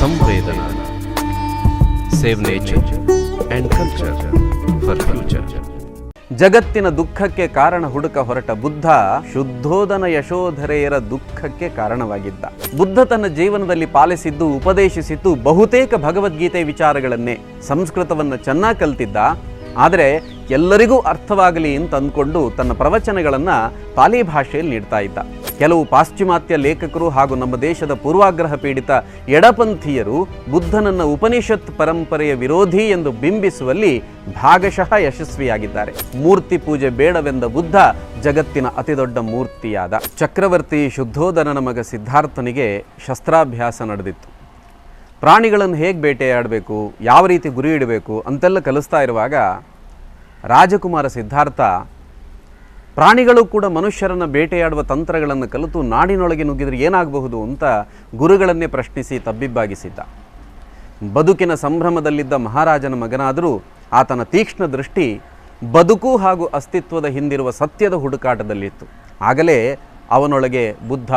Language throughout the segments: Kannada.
Samvedana. Save nature and culture for future ಜಗತ್ತಿನ ದುಃಖಕ್ಕೆ ಕಾರಣ ಹುಡುಕ ಹೊರಟ ಬುದ್ಧ ಶುದ್ಧೋದನ ಯಶೋಧರೆಯರ ದುಃಖಕ್ಕೆ ಕಾರಣವಾಗಿದ್ದ. ಬುದ್ಧ ತನ್ನ ಜೀವನದಲ್ಲಿ ಪಾಲಿಸಿದ್ದು, ಉಪದೇಶಿಸಿದ್ದು ಬಹುತೇಕ ಭಗವದ್ಗೀತೆ ವಿಚಾರಗಳನ್ನೇ, ಸಂಸ್ಕೃತವನ್ನು ಚೆನ್ನಾಗಿ ಕಲ್ತಿದ್ದ ಆದರೆ ಎಲ್ಲರಿಗೂ ಅರ್ಥವಾಗಲಿ ಅಂತ ಅಂದ್ಕೊಂಡು ತನ್ನ ಪ್ರವಚನಗಳನ್ನು ಪಾಲಿ ಭಾಷೆಯಲ್ಲಿ ನೀಡ್ತಾ ಇದ್ದ. ಕೆಲವು ಪಾಶ್ಚಿಮಾತ್ಯ ಲೇಖಕರು ಹಾಗೂ ನಮ್ಮ ದೇಶದ ಪೂರ್ವಾಗ್ರಹ ಪೀಡಿತ ಎಡಪಂಥೀಯರು ಬುದ್ಧನನ್ನ ಉಪನಿಷತ್ ಪರಂಪರೆಯ ವಿರೋಧಿ ಎಂದು ಬಿಂಬಿಸುವಲ್ಲಿ ಭಾಗಶಃ ಯಶಸ್ವಿಯಾಗಿದ್ದಾರೆ. ಮೂರ್ತಿ ಪೂಜೆ ಬೇಡವೆಂದ ಬುದ್ಧ ಜಗತ್ತಿನ ಅತಿದೊಡ್ಡ ಮೂರ್ತಿಯಾದ. ಚಕ್ರವರ್ತಿ ಶುದ್ಧೋಧನನ ಮಗ ಸಿದ್ಧಾರ್ಥನಿಗೆ ಶಸ್ತ್ರಾಭ್ಯಾಸ ನಡೆದಿತ್ತು. ಪ್ರಾಣಿಗಳನ್ನು ಹೇಗೆ ಬೇಟೆಯಾಡಬೇಕು, ಯಾವ ರೀತಿ ಗುರಿ ಇಡಬೇಕು ಅಂತೆಲ್ಲ ಕಲಿಸ್ತಾ ಇರುವಾಗ ರಾಜಕುಮಾರ ಸಿದ್ಧಾರ್ಥ ಪ್ರಾಣಿಗಳು ಕೂಡ ಮನುಷ್ಯರನ್ನು ಬೇಟೆಯಾಡುವ ತಂತ್ರಗಳನ್ನು ಕಲಿತು ನಾಡಿನೊಳಗೆ ನುಗ್ಗಿದರೆ ಏನಾಗಬಹುದು ಅಂತ ಗುರುಗಳನ್ನೇ ಪ್ರಶ್ನಿಸಿ ತಬ್ಬಿಬ್ಬಾಗಿಸಿದ್ದ. ಬದುಕಿನ ಸಂಭ್ರಮದಲ್ಲಿದ್ದ ಮಹಾರಾಜನ ಮಗನಾದರೂ ಆತನ ತೀಕ್ಷ್ಣ ದೃಷ್ಟಿ ಬದುಕು ಹಾಗೂ ಅಸ್ತಿತ್ವದ ಹಿಂದಿರುವ ಸತ್ಯದ ಹುಡುಕಾಟದಲ್ಲಿತ್ತು. ಆಗಲೇ ಅವನೊಳಗೆ ಬುದ್ಧ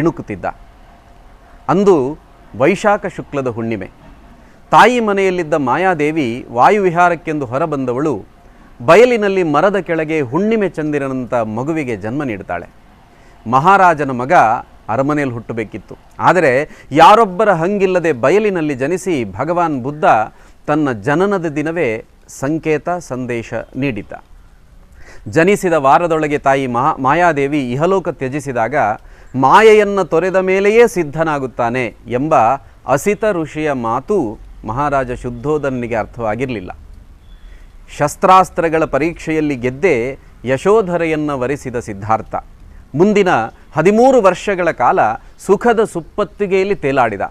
ಇಣುಕುತ್ತಿದ್ದ. ಅಂದು ವೈಶಾಖ ಶುಕ್ಲದ ಹುಣ್ಣಿಮೆ. ತಾಯಿ ಮನೆಯಲ್ಲಿದ್ದ ಮಾಯಾದೇವಿ ವಾಯುವಿಹಾರಕ್ಕೆಂದು ಹೊರಬಂದವಳು ಬಯಲಿನಲ್ಲಿ ಮರದ ಕೆಳಗೆ ಹುಣ್ಣಿಮೆ ಚಂದಿರನಂತ ಮಗುವಿಗೆ ಜನ್ಮ ನೀಡ್ತಾಳೆ ಮಹಾರಾಜನ ಮಗ ಅರಮನೆಯಲ್ಲಿ ಹುಟ್ಟಬೇಕಿತ್ತು. ಆದರೆ ಯಾರೊಬ್ಬರ ಹಂಗಿಲ್ಲದೆ ಬಯಲಿನಲ್ಲಿ ಜನಿಸಿ ಭಗವಾನ್ ಬುದ್ಧ ತನ್ನ ಜನನದ ದಿನವೇ ಸಂಕೇತ ಸಂದೇಶ ನೀಡಿದ್ದ. ಜನಿಸಿದ ವಾರದೊಳಗೆ ತಾಯಿ ಮಹಾ ಮಾಯಾದೇವಿ ಇಹಲೋಕ ತ್ಯಜಿಸಿದಾಗ ಮಾಯೆಯನ್ನು ತೊರೆದ ಮೇಲೆಯೇ ಸಿದ್ಧನಾಗುತ್ತಾನೆ ಎಂಬ ಅಸಿತ ಋಷಿಯ ಮಾತು ಮಹಾರಾಜ ಶುದ್ಧೋಧನಿಗೆ ಅರ್ಥವಾಗಿರಲಿಲ್ಲ. ಶಸ್ತ್ರಾಸ್ತ್ರಗಳ ಪರೀಕ್ಷೆಯಲ್ಲಿ ಗೆದ್ದೇ ಯಶೋಧರೆಯನ್ನು ವರಿಸಿದ ಸಿದ್ಧಾರ್ಥ, ಮುಂದಿನ ಹದಿಮೂರು ವರ್ಷಗಳ ಕಾಲ ಸುಖದ ಸುಪ್ಪತ್ತಿಗೆಯಲ್ಲಿ ತೇಲಾಡಿದ.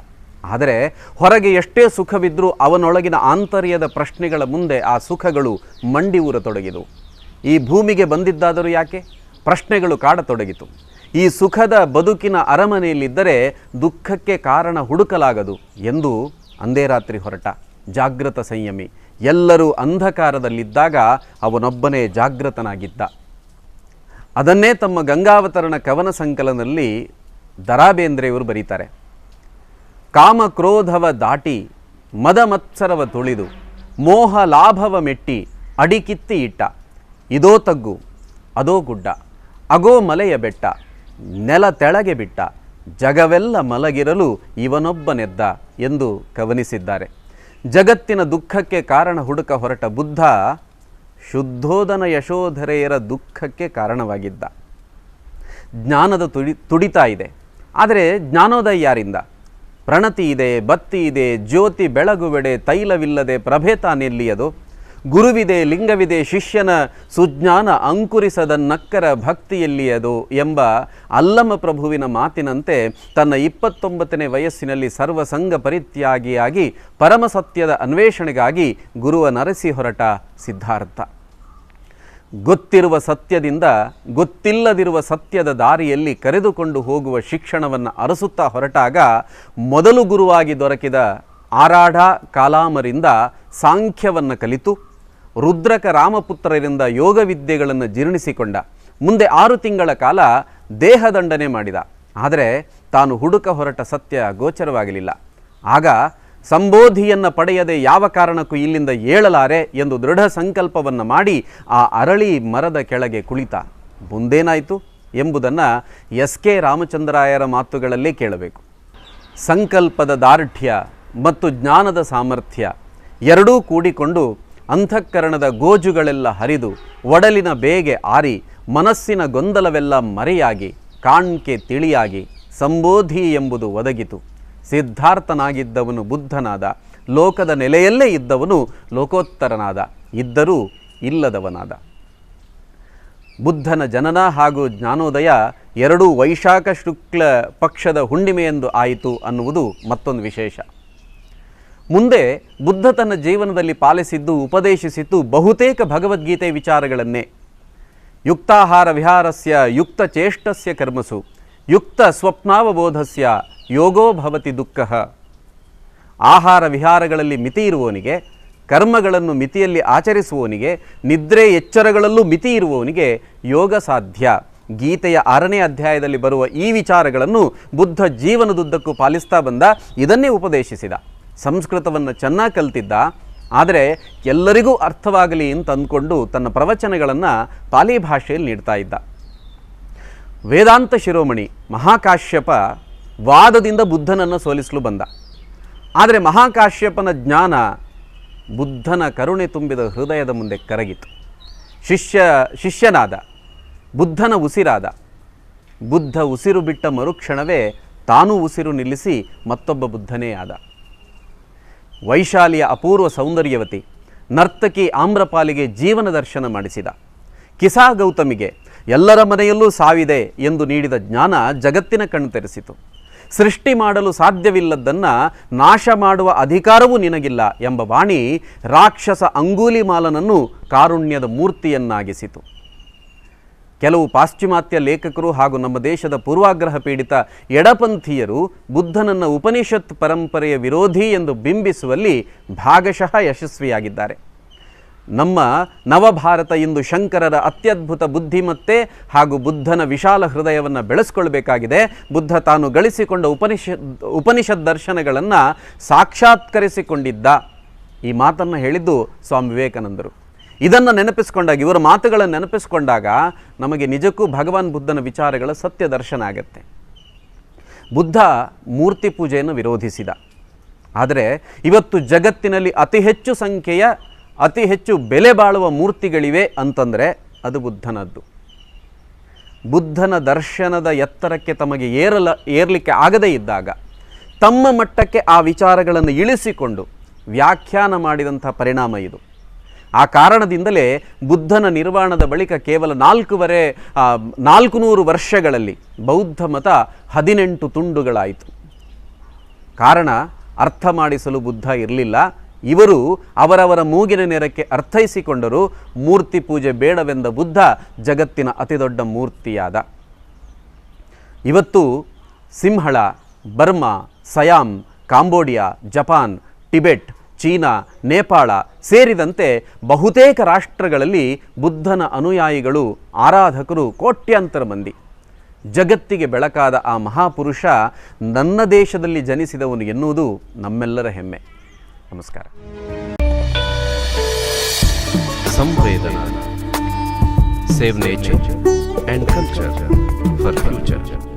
ಆದರೆ ಹೊರಗೆ ಎಷ್ಟೇ ಸುಖವಿದ್ರೂ ಅವನೊಳಗಿನ ಆಂತರ್ಯದ ಪ್ರಶ್ನೆಗಳ ಮುಂದೆ ಆ ಸುಖಗಳು ಮಂಡಿ ಊರತೊಡಗಿದವು ಈ ಭೂಮಿಗೆ ಬಂದಿದ್ದಾದರೂ ಯಾಕೆ? ಪ್ರಶ್ನೆಗಳು ಕಾಡತೊಡಗಿತು. ಈ ಸುಖದ ಬದುಕಿನ ಅರಮನೆಯಲ್ಲಿದ್ದರೆ ದುಃಖಕ್ಕೆ ಕಾರಣ ಹುಡುಕಲಾಗದು ಎಂದು ಅಂದೇ ರಾತ್ರಿ ಹೊರಟ. ಜಾಗೃತ ಸಂಯಮಿ. ಎಲ್ಲರೂ ಅಂಧಕಾರದಲ್ಲಿದ್ದಾಗ ಅವನೊಬ್ಬನೇ ಜಾಗೃತನಾಗಿದ್ದ ಅದನ್ನೇ ತಮ್ಮ ಗಂಗಾವತರಣ ಕವನ ಸಂಕಲನದಲ್ಲಿ ದರಾಬೇಂದ್ರೆಯವರು ಬರೀತಾರೆ. ಕಾಮ ಕ್ರೋಧವ ದಾಟಿ, ಮದ ಮತ್ಸರವ ತುಳಿದು, ಮೋಹ ಲಾಭವ ಮೆಟ್ಟಿ ಅಡಿಕಿತ್ತಿ ಇಟ್ಟ. ಇದೋ ತಗ್ಗು, ಅದೋ ಗುಡ್ಡ, ಅಗೋ ಮಲೆಯ ಬೆಟ್ಟ. ನೆಲ ತೆಳಗೆ ಬಿಟ್ಟ, ಜಗವೆಲ್ಲ ಮಲಗಿರಲು ಇವನೊಬ್ಬನೆದ್ದ ಎಂದು ಕವನಿಸಿದ್ದಾರೆ. ಜಗತ್ತಿನ ದುಃಖಕ್ಕೆ ಕಾರಣ ಹುಡುಕ ಹೊರಟ ಬುದ್ಧ ಶುದ್ಧೋದನ ಯಶೋಧರೆಯರ ದುಃಖಕ್ಕೆ ಕಾರಣವಾಗಿದ್ದ. ಜ್ಞಾನದ ತುಡಿ, ತುಡಿತಾ ಇದೆ. ಆದರೆ ಜ್ಞಾನೋದಯ ಯಾರಿಂದ? ಪ್ರಣತಿ ಇದೆ ಬತ್ತಿ ಇದೆ, ಜ್ಯೋತಿ ಬೆಳಗುವೆಡೆ ತೈಲವಿಲ್ಲದೆ ಪ್ರಭೇತ ತಾನೆಲ್ಲಿಯದು ಗುರುವಿದೆ ಲಿಂಗವಿದೆ ಶಿಷ್ಯನ ಸುಜ್ಞಾನ ಅಂಕುರಿಸದ ನಕ್ಕರ ಭಕ್ತಿಯಲ್ಲಿಯದು ಎಂಬ ಅಲ್ಲಮ ಪ್ರಭುವಿನ ಮಾತಿನಂತೆ ತನ್ನ ಇಪ್ಪತ್ತೊಂಬತ್ತನೇ ವಯಸ್ಸಿನಲ್ಲಿ ಸರ್ವಸಂಗ ಪರಿತ್ಯಾಗಿಯಾಗಿ ಪರಮಸತ್ಯದ ಅನ್ವೇಷಣೆಗಾಗಿ ಗುರುವ ನರಸಿ ಹೊರಟ ಸಿದ್ಧಾರ್ಥ. ಗೊತ್ತಿರುವ ಸತ್ಯದಿಂದ ಗೊತ್ತಿಲ್ಲದಿರುವ ಸತ್ಯದ ದಾರಿಯಲ್ಲಿ ಕರೆದುಕೊಂಡು ಹೋಗುವ ಶಿಕ್ಷಣವನ್ನು ಅರಸುತ್ತಾ ಹೊರಟಾಗ ಮೊದಲು ಗುರುವಾಗಿ ದೊರಕಿದ ಆರಾಢ ಕಾಲಾಮರಿಂದ ಸಾಂಖ್ಯವನ್ನು ಕಲಿತು ರುದ್ರಕ ರಾಮಪುತ್ರರಿಂದ ಯೋಗ ವಿದ್ಯೆಗಳನ್ನು ಜೀರ್ಣಿಸಿಕೊಂಡ. ಮುಂದೆ ಆರು ತಿಂಗಳ ಕಾಲ ದೇಹದಂಡನೆ ಮಾಡಿದ. ಆದರೆ ತಾನು ಹುಡುಕ ಹೊರಟ ಸತ್ಯ ಗೋಚರವಾಗಲಿಲ್ಲ ಆಗ ಸಂಬೋಧಿಯನ್ನು ಪಡೆಯದೆ ಯಾವ ಕಾರಣಕ್ಕೂ ಇಲ್ಲಿಂದ ಏಳಲಾರೆ ಎಂದು ದೃಢ ಸಂಕಲ್ಪವನ್ನು ಮಾಡಿ ಆ ಅರಳಿ ಮರದ ಕೆಳಗೆ ಕುಳಿತ. ಮುಂದೇನಾಯಿತು ಎಂಬುದನ್ನು ಎಸ್ ಕೆ ರಾಮಚಂದ್ರಾಯರ ಮಾತುಗಳಲ್ಲೇ ಕೇಳಬೇಕು. ಸಂಕಲ್ಪದ ದಾರ್ಢ್ಯ ಮತ್ತು ಜ್ಞಾನದ ಸಾಮರ್ಥ್ಯ ಎರಡೂ ಕೂಡಿಕೊಂಡು ಅಂತಃಕರಣದ ಗೋಜುಗಳೆಲ್ಲ ಹರಿದು ಒಡಲಿನ ಬೇಗೆ ಆರಿ ಮನಸ್ಸಿನ ಗೊಂದಲವೆಲ್ಲ ಮರೆಯಾಗಿ, ಕಾಣ್ಕೆ ತಿಳಿಯಾಗಿ ಸಂಬೋಧಿ ಎಂಬುದು ಒದಗಿತು. ಸಿದ್ಧಾರ್ಥನಾಗಿದ್ದವನು ಬುದ್ಧನಾದ, ಲೋಕದ ನೆಲೆಯಲ್ಲೇ ಇದ್ದವನು ಲೋಕೋತ್ತರನಾದ, ಇದ್ದರೂ ಇಲ್ಲದವನಾದ. ಬುದ್ಧನ ಜನನ ಹಾಗೂ ಜ್ಞಾನೋದಯ ಎರಡೂ ವೈಶಾಖ ಶುಕ್ಲ ಪಕ್ಷದ ಹುಣ್ಣಿಮೆಯೆಂದು ಆಯಿತು ಅನ್ನುವುದು ಮತ್ತೊಂದು ವಿಶೇಷ. ಮುಂದೆ ಬುದ್ಧ ತನ್ನ ಜೀವನದಲ್ಲಿ ಪಾಲಿಸಿದ್ದು, ಉಪದೇಶಿಸಿದ್ದು ಬಹುತೇಕ ಭಗವದ್ಗೀತೆ ವಿಚಾರಗಳನ್ನೇ. ಯುಕ್ತಾಹಾರ ವಿಹಾರಸ್ಯ ಯುಕ್ತ ಚೇಷ್ಟಸ್ಯ ಕರ್ಮಸು, ಯುಕ್ತ ಸ್ವಪ್ನಾವಬೋಧಸ್ಯ ಯೋಗೋ ಭವತಿ ದುಃಖ. ಆಹಾರ ವಿಹಾರಗಳಲ್ಲಿ ಮಿತಿ ಇರುವವನಿಗೆ, ಕರ್ಮಗಳನ್ನು ಮಿತಿಯಲ್ಲಿ ಆಚರಿಸುವವನಿಗೆ, ನಿದ್ರೆ ಎಚ್ಚರಗಳಲ್ಲೂ ಮಿತಿ ಇರುವವನಿಗೆ ಯೋಗ ಸಾಧ್ಯ. ಗೀತೆಯ ಆರನೇ ಅಧ್ಯಾಯದಲ್ಲಿ ಬರುವ ಈ ವಿಚಾರಗಳನ್ನು ಬುದ್ಧ ಜೀವನದುದ್ದಕ್ಕೂ ಪಾಲಿಸ್ತಾ ಬಂದ, ಇದನ್ನೇ ಉಪದೇಶಿಸಿದ. ಸಂಸ್ಕೃತವನ್ನು ಚೆನ್ನಾಗಿ ಕಲ್ತಿದ್ದ, ಆದರೆ ಎಲ್ಲರಿಗೂ ಅರ್ಥವಾಗಲಿ ಅಂತ ಅಂದ್ಕೊಂಡು ತನ್ನ ಪ್ರವಚನಗಳನ್ನು ಪಾಲಿ ಭಾಷೆಯಲ್ಲಿ ನೀಡ್ತಾ ಇದ್ದ. ವೇದಾಂತ ಶಿರೋಮಣಿ ಮಹಾಕಾಶ್ಯಪ ವಾದದಿಂದ ಬುದ್ಧನನ್ನು ಸೋಲಿಸಲು ಬಂದ. ಆದರೆ ಮಹಾಕಾಶ್ಯಪನ ಜ್ಞಾನ ಬುದ್ಧನ ಕರುಣೆ ತುಂಬಿದ ಹೃದಯದ ಮುಂದೆ ಕರಗಿತು. ಶಿಷ್ಯ, ಶಿಷ್ಯನಾದ, ಬುದ್ಧನ ಉಸಿರಾದ. ಬುದ್ಧ ಉಸಿರು ಬಿಟ್ಟ ಮರುಕ್ಷಣವೇ ತಾನೂ ಉಸಿರು ನಿಲ್ಲಿಸಿ ಮತ್ತೊಬ್ಬ ಬುದ್ಧನೇ ಆದ. ವೈಶಾಲಿಯ ಅಪೂರ್ವ ಸೌಂದರ್ಯವತಿ ನರ್ತಕಿ ಆಮ್ರಪಾಲಿಗೆ ಜೀವನ ದರ್ಶನ ಮಾಡಿಸಿದ. ಕಿಸಾ ಗೌತಮಿಗೆ ಎಲ್ಲರ ಮನೆಯಲ್ಲೂ ಸಾವಿದೆ ಎಂದು ನೀಡಿದ ಜ್ಞಾನ ಜಗತ್ತಿನ ಕಣ್ಣು ತೆರೆಸಿತು. ಸೃಷ್ಟಿ ಮಾಡಲು ಸಾಧ್ಯವಿಲ್ಲದ್ದನ್ನು ನಾಶ ಮಾಡುವ ಅಧಿಕಾರವೂ ನಿನಗಿಲ್ಲ ಎಂಬ ವಾಣಿ ರಾಕ್ಷಸ ಅಂಗೂಲಿಮಾಲನನ್ನು ಕಾರುಣ್ಯದ ಮೂರ್ತಿಯನ್ನಾಗಿಸಿತು. ಕೆಲವು ಪಾಶ್ಚಿಮಾತ್ಯ ಲೇಖಕರು ಹಾಗೂ ನಮ್ಮ ದೇಶದ ಪೂರ್ವಾಗ್ರಹ ಪೀಡಿತ ಎಡಪಂಥೀಯರು ಬುದ್ಧನನ್ನ ಉಪನಿಷತ್ ಪರಂಪರೆಯ ವಿರೋಧಿ ಎಂದು ಬಿಂಬಿಸುವಲ್ಲಿ ಭಾಗಶಃ ಯಶಸ್ವಿಯಾಗಿದ್ದಾರೆ. ನಮ್ಮ ನವಭಾರತ ಇಂದು ಶಂಕರರ ಅತ್ಯದ್ಭುತ ಬುದ್ಧಿಮತ್ತೆ ಹಾಗೂ ಬುದ್ಧನ ವಿಶಾಲ ಹೃದಯವನ್ನು ಬೆಳೆಸ್ಕೊಳ್ಬೇಕಾಗಿದೆ. ಬುದ್ಧ ತಾನು ಗಳಿಸಿಕೊಂಡ ಉಪನಿಷತ್ ಉಪನಿಷತ್ ದರ್ಶನಗಳನ್ನು ಸಾಕ್ಷಾತ್ಕರಿಸಿಕೊಂಡಿದ್ದ. ಈ ಮಾತನ್ನು ಹೇಳಿದ್ದು ಸ್ವಾಮಿ ವಿವೇಕಾನಂದರು. ಇದನ್ನು ನೆನಪಿಸ್ಕೊಂಡಾಗ, ಇವರ ಮಾತುಗಳನ್ನು ನೆನಪಿಸ್ಕೊಂಡಾಗ ನಮಗೆ ನಿಜಕ್ಕೂ ಭಗವಾನ್ ಬುದ್ಧನ ವಿಚಾರಗಳ ಸತ್ಯ ದರ್ಶನ ಆಗತ್ತೆ. ಬುದ್ಧ ಮೂರ್ತಿ ಪೂಜೆಯನ್ನು ವಿರೋಧಿಸಿದ. ಆದರೆ ಇವತ್ತು ಜಗತ್ತಿನಲ್ಲಿ ಅತಿ ಹೆಚ್ಚು ಸಂಖ್ಯೆಯ, ಅತಿ ಹೆಚ್ಚು ಬೆಲೆ ಬಾಳುವ ಮೂರ್ತಿಗಳಿವೆ ಅಂತಂದರೆ ಅದು ಬುದ್ಧನದ್ದು. ಬುದ್ಧನ ದರ್ಶನದ ಎತ್ತರಕ್ಕೆ ತಮಗೆ ಏರಲ, ಏರಲಿಕ್ಕೆ ಆಗದೇ ಇದ್ದಾಗ, ತಮ್ಮ ಮಟ್ಟಕ್ಕೆ ಆ ವಿಚಾರಗಳನ್ನು ಇಳಿಸಿಕೊಂಡು ವ್ಯಾಖ್ಯಾನ ಮಾಡಿದಂಥ ಪರಿಣಾಮ ಇದು. ಆ ಕಾರಣದಿಂದಲೇ ಬುದ್ಧನ ನಿರ್ವಾಣದ ಬಳಿಕ ಕೇವಲ ನಾಲ್ಕೂವರೆ ನಾಲ್ಕು ನೂರು ವರ್ಷಗಳಲ್ಲಿ ಬೌದ್ಧ ಮತ ಹದಿನೆಂಟು ತುಂಡುಗಳಾಯಿತು. ಕಾರಣ ಅರ್ಥ ಮಾಡಿಸಲು ಬುದ್ಧ ಇರಲಿಲ್ಲ. ಇವರು ಅವರವರ ಮೂಗಿನ ನೆರಕ್ಕೆ ಅರ್ಥೈಸಿಕೊಂಡರು, ಮೂರ್ತಿ ಪೂಜೆ ಬೇಡವೆಂದ ಬುದ್ಧ ಜಗತ್ತಿನ ಅತಿದೊಡ್ಡ ಮೂರ್ತಿಯಾದ. ಇವತ್ತು Simhala, Burma, Siam, Cambodia, Japan, Tibet China, Nepal ಸೇರಿದಂತೆ ಬಹುತೇಕ ರಾಷ್ಟ್ರಗಳಲ್ಲಿ ಬುದ್ಧನ ಅನುಯಾಯಿಗಳು ಆರಾಧಕರು ಕೋಟ್ಯಂತರ ಮಂದಿ. ಜಗತ್ತಿಗೆ ಬೆಳಕಾದ ಆ ಮಹಾಪುರುಷ ನನ್ನ ದೇಶದಲ್ಲಿ ಜನಿಸಿದವನು ಎನ್ನುವುದು ನಮ್ಮೆಲ್ಲರ ಹೆಮ್ಮೆ. ನಮಸ್ಕಾರ. Samvedana, save nature and culture for future.